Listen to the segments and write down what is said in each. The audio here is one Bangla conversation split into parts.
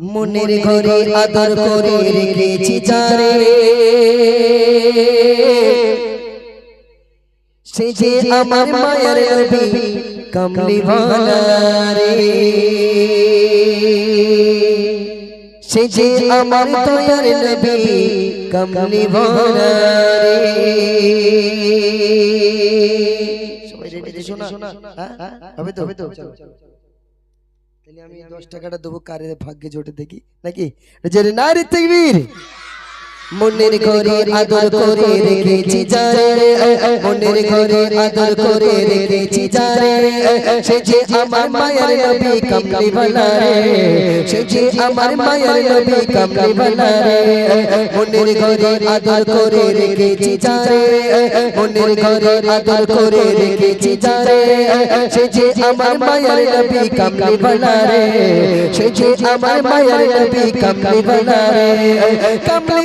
মনের ঘরে আদর করে রেখেছি যারে সে যে আমার মায়ের নবী কমলি রে। সে যে আমার দয়ার নবী কমলি রে। সবাই রেডি শোনা? হ্যাঁ? হবে তো? হবে তো? চলো। তাহলে আমি দশ টাকাটা দেবো কারের ভাগ্যে জোটে দেখি। নাকি? যে নারী তকবীর মনের ঘরে আদর করে রেখেছি যারে মনের ঘরে আদর করে রেখেছি যারে সে যে আমার মায়ের নবী কমলি বালা রে সে যে আমার মায়ের নবী কমলি বালা রে মনের ঘরে আদর করে রেখেছি যারে মনের ঘরে আদর করে রেখেছি যারে সে যে আমার মায়ের নবী কমলি বালা রে সে যে আমার মায়ের নবী কমলি বালা রে কমলি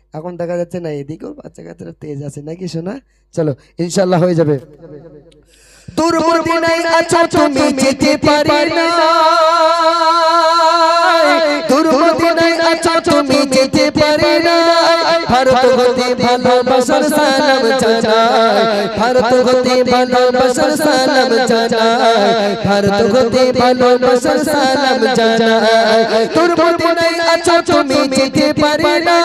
এখন দেখা যাচ্ছে না, এদিকেও বাচ্চা কাচ্চারা তেজ আছে, নাকি শোনা চলো ইনশাল্লাহ হয়ে যাবে। তুমি, যেতে ভালোবাসার সালাম ভারত ভালোবাসার সালাম ভারত ভালোবাসার সালাম আছো তুমি, যেতে পারি না।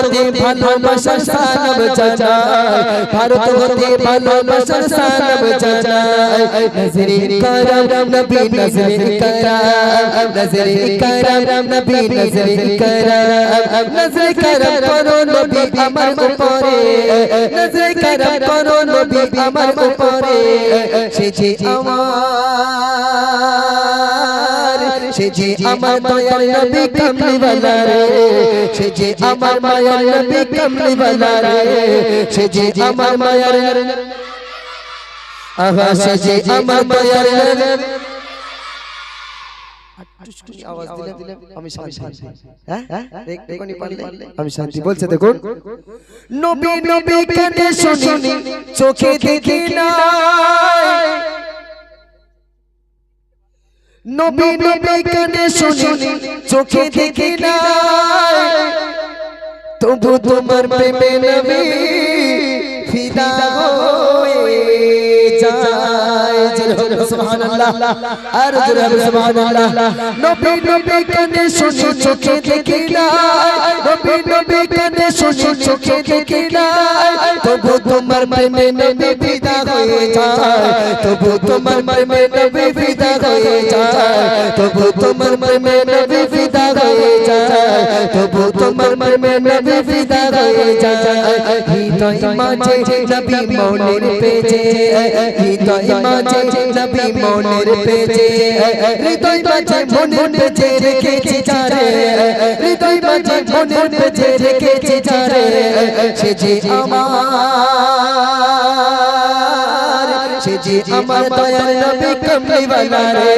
হতে ভালোবাসার সালাম জানাই। ভারত হতে ভালোবাসার সালাম জানাই। নজরে করম নবী নজরে করম। নজরে করম নবী নজরে করম। নজরে করম করো নবী আমার উপরে। নজরে করম করো নবী আমার উপরে। সে যে আমার সে যে আমার মায়ার নবী কামলিওয়ালা রে। সে যে আমার মায়ার নবী কামলিওয়ালা রে। সে যে আমার মায়ার আহা সে যে আমার মায়ার আমি শান্তি। হ্যাঁ? দেখুন। নবী নবী কানে শুনি চোখে দেখি না নবী নবী কানে শুনি চোখে দেখি না তবু তোমার প্রেমে নবী ফিদা জোরে সুবহানাল্লাহ। আর জোরে সুবহানাল্লাহ। নবী নবী কানে শুনি চোখে দেখি না। নবী নবী কানে শুনি চোখে দেখি না। তবু তোমার প্রেমে নবী ফিদা হয়ে তবু তোমার প্রেমে নবী ফিদা হয়ে তবু হৃদয় মাঝে নবী মনের পেজে। হৃদয় মাঝে নবী মনের পেজে। হৃদয় মাঝে মনের পেজে রেখেছি যারে হৃদয় মাঝে মনের পেজে রেখেছি যারে সে যে আমার, সে যে আমার দয়াল নবী কমলিওয়ালা রে।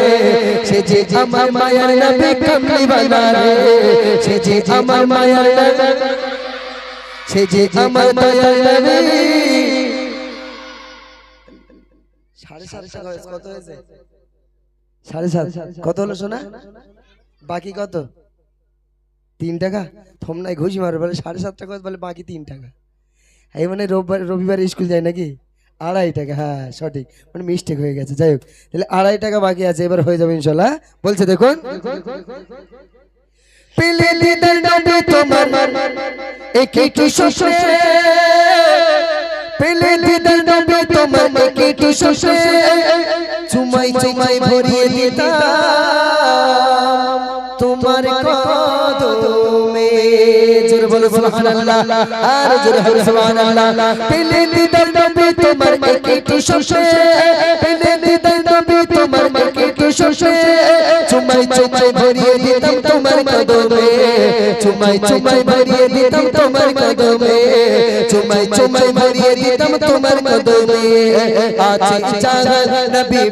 সে যে আমার মায়ার নবী কমলিওয়ালা রে। সে যে আমার মায়ার নবী সে যে আমার সাড়ে সাত টাকা হয়েছে, কত হয়েছে? সাড়ে সাত। কত হলো শোনা বাকি কত? তিন টাকা? থম নাই ঘুষি মারবে বলে সাড়ে সাত টাকা বলে বাকি তিন টাকা। এই মানে রোববার রবিবার স্কুল যায় নাকি? আড়াই টাকা হ্যাঁ সঠিক। মানে মিস্টেক হয়ে গেছে। যাই হোক তাহলে আড়াই টাকা বাকি আছে এবার হয়ে যাবে ইনশাল্লাহ। বলছে দেখুন। পেলে দিদার নবী তোমার একটু স্বপ্নে পেলে দিদার নবী তোমার একটু স্বপ্নে চুমাই চুমাই ভরিয়ে দিতাম তোমার কদমে। জোরে বলো, সুবহানাল্লাহ। আর জোরে বলো, সুবহানাল্লাহ। পেলে দিদার নবী তোমার একটু স্বপ্নে তোমার কদমে, চুমাই চুমাই মারিয়ে দিতাম তোমার কদমে, চুমাই চুমাই মারিয়ে দিতাম তোমার কদমে। আছে জাগাল নবী